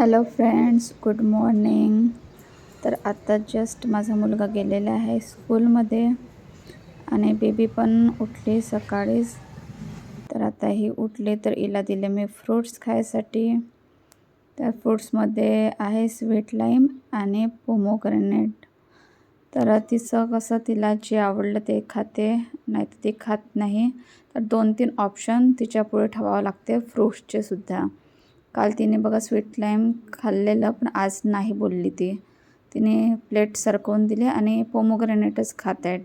Hello friends good morning. तर आत्ता just माझा मुलगा गेलेला आहे स्कूलमध्ये आणि बेबी पण उठली सकाळीच. तर आता ही उठली तर हिला दिले मी फ्रूट्स खायसाठी. त्या फ्रूट्समध्ये आहे स्वीट लाईम आणि पोमोग्रेनेट तर तिचं कसं तिला जे आवडलं ते खाते नाही तर ती खात नाही. तर दोन तीन ऑप्शन तिच्या पुढे ठेवावं लागते फ्रूट्सचे सुद्धा. काल तिने बघा स्वीट लाईम खाल्लेलं पण आज नाही बोलली ती. तिने प्लेट सरकवून दिली आणि पोमोग्रेनेटच खात आहेत.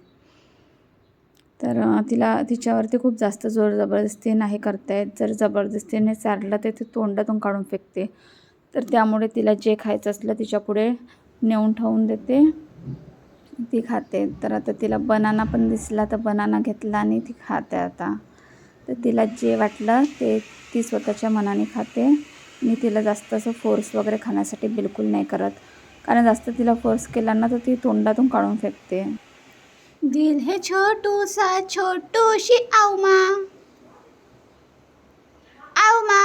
तर तिला तिच्यावरती खूप जास्त जोर जबरदस्ती नाही करतायत जर जबरदस्तीने चारलं तर ते तोंडातून काढून फेकते. तर त्यामुळे तिला जे खायचं असलं तिच्यापुढे नेऊन ठेवून देते. ती खाते. तर आता तिला बनाना पण दिसला तर बनाना घेतला आणि ती खाते आता. तर तिला जे वाटलं ते ती स्वतःच्या मनाने खाते. मी तिला जास्त असं फोर्स वगैरे खाण्यासाठी बिलकुल नाही करत. कारण जास्त तिला फोर्स केला ना तर ती तोंडातून काढून फेकते. दिल हे छोटूसा छोटूशी आव आवमा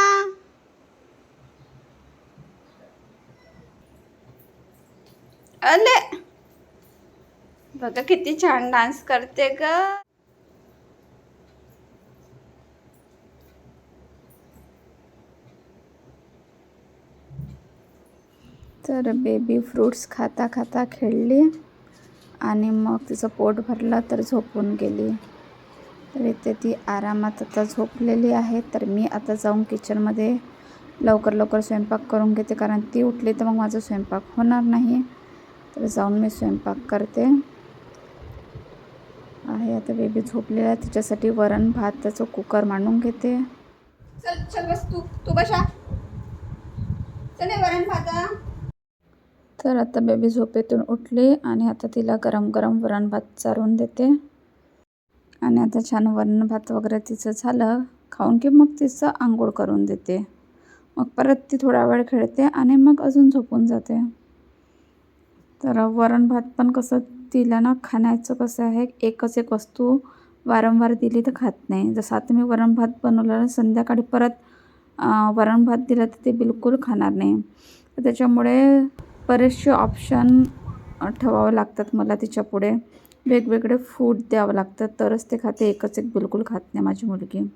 अले. बघा किती छान डान्स करते ग. तर बेबी फ्रूट्स खाता खाता खेळली आणि मग तिचं पोट भरलं तर झोपून गेली. तर इथे ती आरामात आता झोपलेली आहे. तर मी आता जाऊन किचनमध्ये लवकर लवकर स्वयंपाक करून घेते. कारण ती उठली तर मग माझा स्वयंपाक होणार नाही. तर जाऊन मी स्वयंपाक करते. आहे आता बेबी झोपलेला आहे. तिच्यासाठी वरण भात त्याचं कुकर मांडून घेते. चल चल बस तू तू बशा चल वरण भाता. तर आता बेबी झोपेतून उठली आणि आता तिला गरम गरम वरण भात चारून देते. आणि आता छान वरण भात वगैरे तिचं झालं. खाऊन की मग तिचं आंघोळ करून देते. मग परत ती थोडा वेळ खेळते आणि मग अजून झोपून जाते. तर वरण भात पण कसं तिला ना खाण्याचं कसं आहे एकच एक वस्तू वारंवार दिली तर खात नाही. जसं आता मी वरण भात बनवलं संध्याकाळी परत वरण भात दिलं तर ते बिलकुल खाणार नाही. तर त्याच्यामुळे बरेचसे ऑप्शन ठेवावं लागतात मला तिच्यापुढे वेगवेगळे फूड द्यावं लागतं. तरच ते खाते. एकच एक बिलकुल खात नाही माझी मुलगी.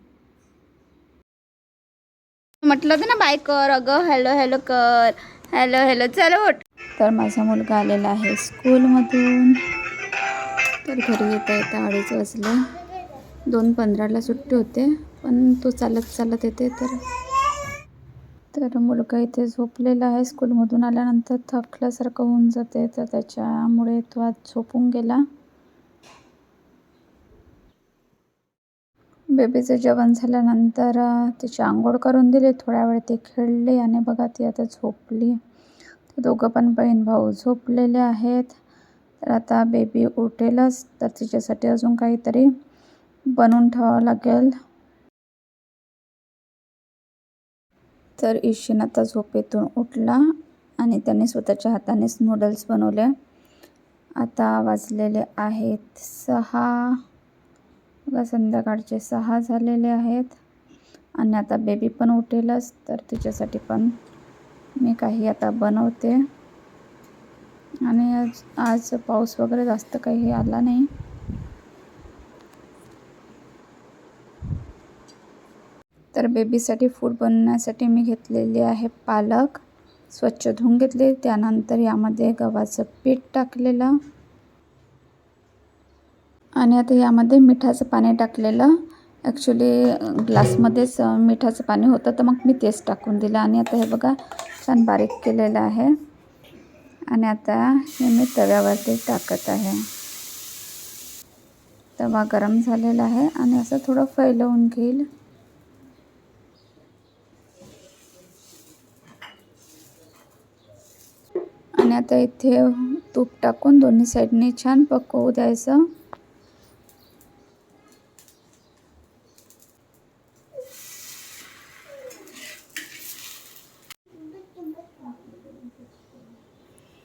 म्हटलं होतं ना बाय कर अगं. हॅलो हॅलो कर. हॅलो हॅलो चल उठ. तर माझा मुलगा आलेला आहे स्कूलमधून तर घरी येता येता अडीच वाजले. दोन पंधराला सुट्टी होते. पण तो चालत चालत येते. तर तर मुलगा इथे झोपलेला आहे. स्कूलमधून आल्यानंतर थकल्यासारखं होऊन जाते. तर त्याच्यामुळे तो आज झोपून गेला. बेबीचं जेवण झाल्यानंतर तिची आंघोळ करून दिली. थोड्या वेळ ती खेळली आणि बघा ती आता झोपली. ते दोघं पण बहीण भाऊ झोपलेले आहेत. तर आता बेबी उठेलच. तर तिच्यासाठी अजून काहीतरी बनवून ठेवावं लागेल. तर ईशिन आता झोपेतून उठला आणि त्याने स्वतःच्या हातानेच नूडल्स बनवले आता वाजलेले आहेत सहा. बघा संध्याकाळचे सहा झालेले आहेत. आणि आता बेबी पण उठेलच तर तिच्यासाठी पण मी काही आता बनवते. आणि आज आज पाऊस वगैरे जास्त काही आला नाही. तर बेबीसाठी फूड बनवण्यासाठी मी घेतलेली आहे पालक. स्वच्छ धुवून घेतले. त्यानंतर यामध्ये गव्हाचं पीठ टाकलेलं. आणि आता यामध्ये मिठाचं पाणी टाकलेलं. ॲक्च्युली ग्लासमध्येच मिठाचं पाणी होतं तर मग मी तेच टाकून दिलं. आणि आता हे बघा छान बारीक केलेलं आहे. आणि आता हे मी तव्यावरती टाकत आहे. तवा गरम झालेला आहे. आणि असं थोडं फैलवून घेईल. आणि आता इथे तूप टाकून दोन्ही साईडने छान पकवू द्यायचं.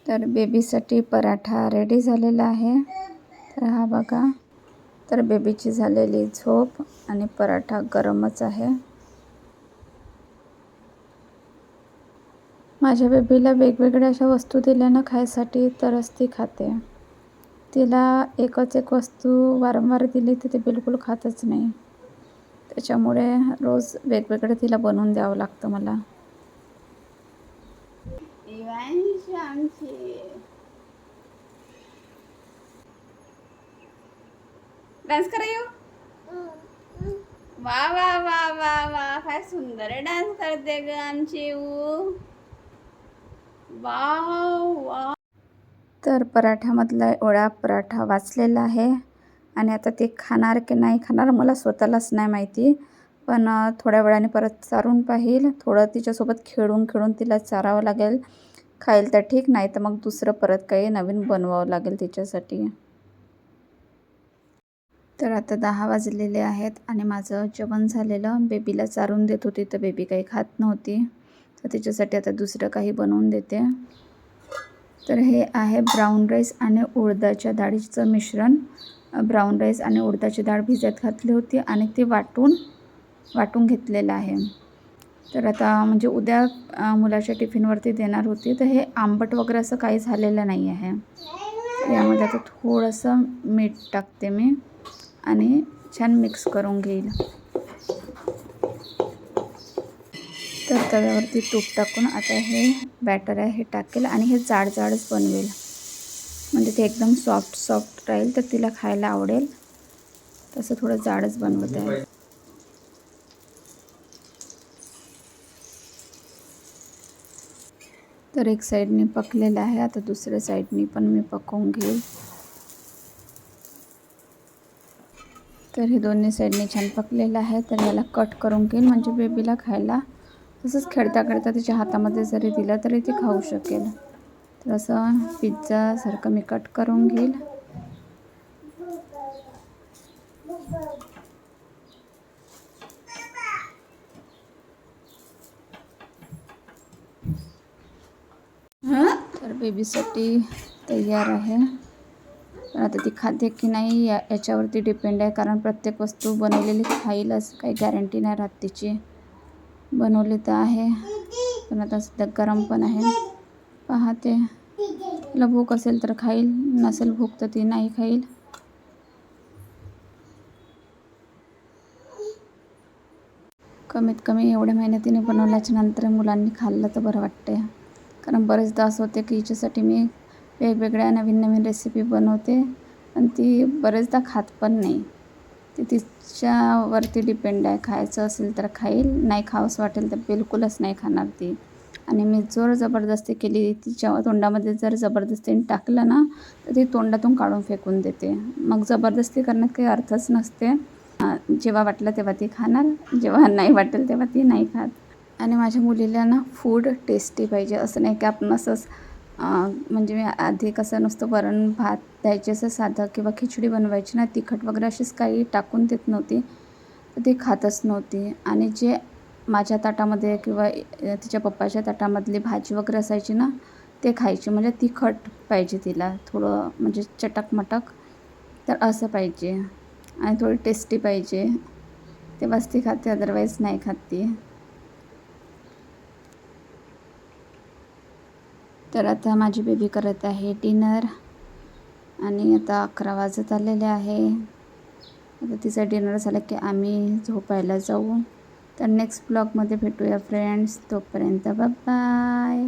तर बेबीसाठी पराठा रेडी झालेला आहे. तर हा बघा. तर बेबीची झालेली झोप आणि पराठा गरमच आहे. माझ्या बेबीला वेगवेगळ्या अशा वस्तू दिल्या ना खायसाठी तरच ती खाते. तिला एकच एक वस्तू वारंवार दिली तर ती बिलकुल खातच नाही. त्याच्यामुळे रोज वेगवेगळं तिला बनवून द्यावं लागतं मला. डान्स करा येऊ वा वा वा वा वा. काय सुंदर डान्स करते ग आमची ऊ. वाव वा तर पराठ्यामधला एवढा पराठा वाचलेला आहे. आणि आता ते खाणार की नाही खाणार मला स्वतःलाच नाही माहिती. पण थोड्या वेळाने परत चारून पाहिल. थोडं तिच्यासोबत खेळून खेळून तिला चारावं लागेल. खाईल तर ठीक नाही तर मग दुसरं परत काही नवीन बनवावं लागेल तिच्यासाठी. तर आता दहा वाजलेले आहेत आणि माझं जेवण झालेलं. बेबीला चारून देत होती तर बेबी काही खात नव्हती. तर त्याच्यासाठी आता दुसरं काही बनवून देते. तर हे आहे ब्राऊन राईस आणि उडदाच्या डाळीचं मिश्रण. ब्राऊन राईस आणि उडदाची डाळ भिजत घातली होती आणि ती वाटून वाटून घेतलेलं आहे. तर आता म्हणजे उद्या मुलाच्या टिफिनवरती देणार होती. तर हे आंबट वगैरे असं काही झालेलं नाही आहे. यामध्ये आता थोडंसं मीठ टाकते मी आणि छान मिक्स करून घेईल. तर तव्यावरती तूप टाकून आता हे बॅटर आहे हे टाकेल आणि हे जाड जाडच बनवेल. म्हणजे ते एकदम सॉफ्ट सॉफ्ट राहील तर तिला खायला आवडेल. तसं थोडं जाडच बनवत आहे. तर एक साईडने पकलेलं आहे. आता दुसऱ्या साईडनी पण मी पकवून घेईल. तर हे दोन्ही साईडने छान पकलेलं आहे. तर याला कट करून घेईल म्हणजे बेबीला खायला तसंच खेळता खेळता तिच्या हातामध्ये जरी दिलं तरी ती खाऊ शकेल. तर असं पिझ्झासारखं मी कट करून घेईल. तर बेबीसाठी तयार आहे. पण आता ती खाते की नाही या याच्यावरती डिपेंड आहे. कारण प्रत्येक वस्तू बनवलेली खाईल असं काही गॅरंटी नाही राहत तिची. बनवली तर आहे. पण आता सध्या गरम पण आहे. पाहते. तिला भूक असेल तर खाईल. नसेल भूक तर ती नाही खाईल. कमीत कमी एवढ्या मेहनतीने बनवल्याच्या नंतर मुलांनी खाल्लं तर बरं वाटते कारण बरेचदा असं होते की हिच्यासाठी मी वेगवेगळ्या नवीन नवीन रेसिपी बनवते. पण ती बरेचदा खात पण नाही. ती तिच्यावरती डिपेंड आहे. खायचं असेल तर खाईल नाही खावंसं वाटेल तर बिलकुलच नाही खाणार ती. आणि मी जोर जबरदस्ती केली तिच्या तोंडामध्ये जर जबरदस्तीने टाकलं ना तर ती तोंडातून काढून फेकून देते. मग जबरदस्ती करण्यात काही अर्थच नसते. जेव्हा वाटलं तेव्हा ती खाणार जेव्हा नाही वाटेल तेव्हा ती नाही खात. आणि माझ्या मुलीला ना फूड टेस्टी पाहिजे असं नाही की आपण असंच म्हणजे मी आधी कसं नुसतं वरण भात द्यायचे असं साधं किंवा खिचडी बनवायची ना तिखट वगैरे अशीच काही टाकून देत नव्हती. तर ती खातच नव्हती. आणि जे माझ्या ताटामध्ये किंवा तिच्या पप्पाच्या ताटामधली भाजी वगैरे असायची ना ते खायची. म्हणजे तिखट पाहिजे तिला. थोडं म्हणजे चटकमटक. तर असं पाहिजे. आणि थोडी टेस्टी पाहिजे. तेव्हाच ती खाते अदरवाईज नाही खात ती. तर आता माझी बेबी करत आहे डिनर आणि आता अकरा वाजत आलेले आहे. आता तिचा डिनर झाला की आम्ही झोपायला जाऊ. तर नेक्स्ट ब्लॉगमध्ये भेटूया फ्रेंड्स तोपर्यंत बाय